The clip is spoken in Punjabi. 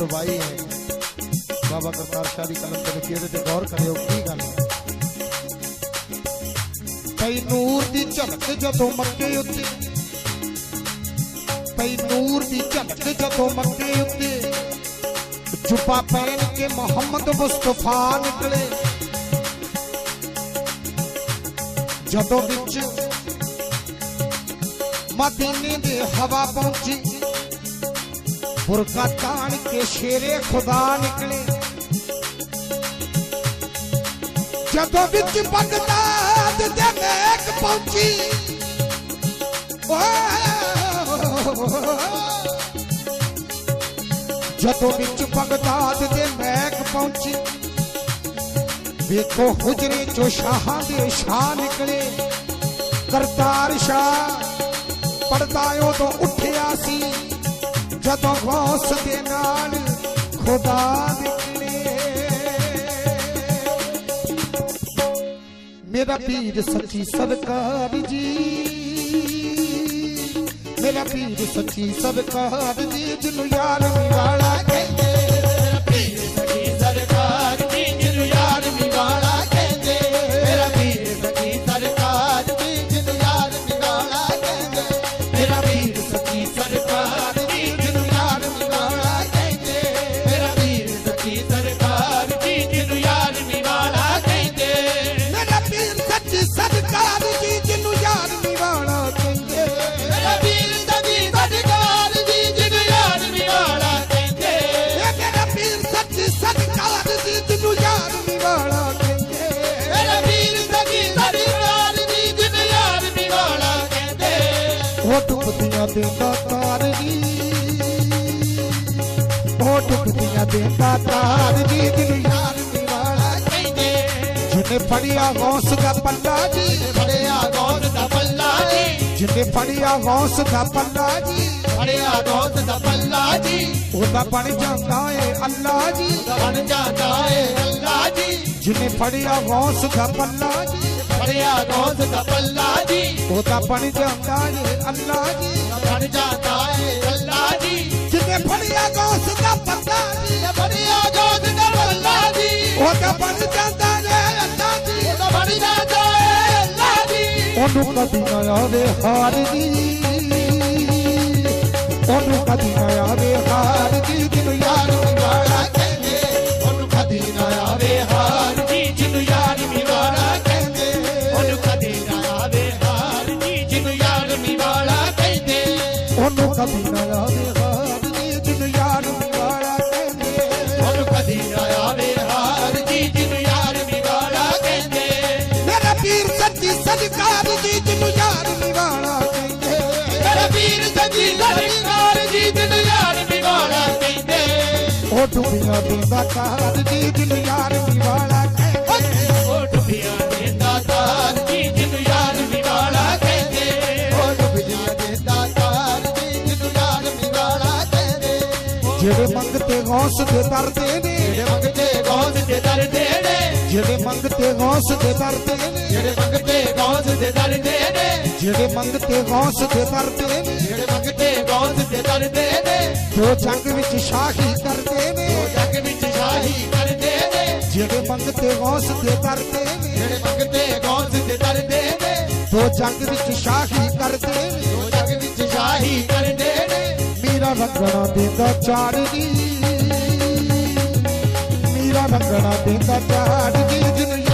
ਇੱਕ ਹੈ। ਬਾਬਾ ਕਰਤਾਰ ਸ਼ਾਹ ਦੀ ਕਲਮ ਤੇ ਲਿਖੀ ਤੇ ਗੌਰ ਕਰਿਓ, ਕੀ ਗੱਲ ਹੈ। ਪਈ ਨੂਰ ਦੀ ਝਲਕ ਜਦੋਂ ਮੱਕੇ ਉੱਤੇ, ਪਈ ਨੂਰ ਦੀ ਝਲਕ ਜਦੋਂ ਮੱਕੇ ਉੱਤੇ ਜੁਬਾ ਪਹਿਨ ਕੇ ਮੁਹੰਮਦ ਮੁਸਤਫਾ ਨਿਕਲੇ। ਜਦੋਂ ਵਿੱਚ ਮਦੀਨੇ ਦੇ ਹਵਾ ਪਹੁੰਚੀ ਬੁਰਕਾ ਤਾਣ ਕੇ ਸ਼ੇਰੇ ਖੁਦਾ ਨਿਕਲੇ। ਜਦੋਂ ਵਿੱਚ ਬਗਦਾਦ ਦੇ ਮੇਕ ਪਹੁੰਚੀ ਜਦੋਂ ਵਿੱਚ ਬਗਦਾਦ ਦੇ ਮੈਕ ਪਹੁੰਚੀ, ਵੇਖੋ ਹੁਜਰੇ ਚੋਂ ਸ਼ਾਹਾਂ ਦੇ ਸ਼ਾਹ ਨਿਕਲੇ। ਕਰਤਾਰ ਸ਼ਾਹ ਪਰਦਾ ਤੋਂ ਉੱਠਿਆ ਸੀ। ਜਦੋਂ ਗੌਸ ਦੇ ਨਾਲ ਖੁਦਾ ਨਿਕਲੇ। ਮੇਰਾ ਪੀਰ ਸੱਚੀ ਸਰਕਾਰ ਜੀ। ਮੇਰਾ ਪੀਰ ਸੱਚੀ ਸਰਕਾਰ ਜੀ, ਜਿਹਨੂੰ ਯਾਰ ਵਾਲਾ ਕਹਿੰਦੇ ਉਹ ਟੁੱਟਦੀਆਂ ਦੇ ਤਾਰ ਜੀ। ਉਹ ਟੁੱਟਦੀਆਂ ਦੇ ਤਾਰ ਜੀ ਜਿਹਨੂੰ ਯਾਰ ਵਾਲਾ ਕਹਿੰਦੇ। ਜਿਹਨੇ ਫੜਿਆ ਗੌਸ ਦਾ ਪੱਲਾ ਜੀ। ਫੜਿਆ ਗੌਰ ਦਾ ਪੱਲਾ ਜੀ। ਜਿਹਨੇ ਫੜਿਆ ਗੌਸ ਦਾ ਪੱਲਾ ਜੀ। ਫੜਿਆ ਗੌਰ ਦਾ ਪੱਲਾ ਜੀ। ਉਹਦਾ ਬਣ ਜਾਂਦਾ ਏ ਅੱਲਾ ਜੀ। ਬਣ ਜਾਂਦਾ ਏ ਅੱਲਾ ਜੀ। ਜਿਹਨੇ ਫੜਿਆ ਗੌਸ ਦਾ ਪੱਲਾ ਜੀ। ਫੜਿਆ ਗੌਰ ਦਾ ਪੱਲਾ ਜੀ ਉਹਦਾ ਬਣ ਜਾਂਦਾ ਏ ਅੱਲਾ ਜੀ ਬਣ ਜਾਂਦਾ ਏ ਅੱਲਾ ਜੀ ਜਿਹਨੇ ਫੜਿਆ ਗੌਸ ਦਾ ਪੱਲਾ ਜੀ ਫੜਿਆ ਗੌਰ ਦਾ ਪੱਲਾ ਜੀ ਉਹਦਾ ਬਣ ਜਾਂਦਾ ਏ ਅੱਲਾ ਜੀ ਬਣ ਜਾਂਦਾ ਏ ਅੱਲਾ ਜੀ ਉਹਨੂੰ ਕਦੀ ਨਾ ਆਵੇ ਹਾਰ ਜੀ ਉਹਨੂੰ ਕਦੀ ਨਾ ਆਵੇ ਹਾਰ ਜੀ ਜਿਹਨੂੰ ਯਾਰ ਵਾਲਾ ਕਹਿੰਦੇ ਉਹਨੂੰ ਕਦੀ ਨਾ ਆਵੇ ਡੁੱਬੀਆਂ ਦਿੰਦਾ ਕਾਰ ਜੀ ਜਿਹਨੂੰ ਯਾਰ ਵਾਲਾ ਕਹਿੰਦੇ। ਉਹ ਡੁੱਬਿਆ ਦੇ ਦਾਤਾਰ ਜੀ ਜਿਹਨੂੰ ਯਾਰ ਨਿਵਾਲਾ ਕਹਿੰਦੇ। ਉਹ ਡੁੱਬਿਆ ਦੇ ਦਾਤਾਰ ਜੀ ਜਿਹਨੂੰ ਯਾਰ ਨਿਵਾਲਾ ਕਹਿੰਦੇ। ਜਿਹੜੇ ਮੰਗਤੇ ਗੌਸ ਦੇ ਦਰਦੇ ਨੇ ਜਿਹੜੇ ਮੰਗਤੇ ਗੌਸ ਦੇ ਦਰਦੇ ਨੇ। ਜਿਹੜੇ ਮੰਗਤੇ ਗੌਸ ਦੇ ਦਰਦੇ ਨੇ ਜਿਹੜੇ ਮੰਗਤੇ ਗੌਸ ਦੇ ਦਰਦੇ ਨੇ ਜਿਹੜੇ ਮੰਗਤੇ ਗੌਸ ਦੇ ਦਰਦੇ ਨੇ ਜਿਹੜੇ ਮੰਗਤੇ ਗੌਸ ਦੇ ਦਰਦੇ ਨੇ ਜੋ ਜੰਗ ਵਿੱਚ ਸ਼ਾਹੀ ਕਰਦੇ ਨੇ ਉਹ ਜੱਗ ਵਿੱਚ ਸ਼ਾਹੀ ਕਰਦੇ ਨੇ ਜਿਹੜੇ ਮੰਗਤੇ ਗੌਸ ਦੇ ਦਰਦੇ ਨੇ ਜਿਹੜੇ ਮੰਗਤੇ ਗੌਸ ਦੇ ਦਰਦੇ ਨੇ ਜੋ ਜੰਗ ਵਿੱਚ ਸ਼ਾਹੀ ਕਰਦੇ ਨੇ ਉਹ ਜੱਗ ਵਿੱਚ ਸ਼ਾਹੀ ਕਰਦੇ ਨੇ ਮੀਰਾ ਰੰਗਣਾ ਦਿੰਦਾ ਜੀ ਮੀਰਾ ਰੰਗਣਾ ਦਿੰਦਾ ਚਾਰ ਜੀ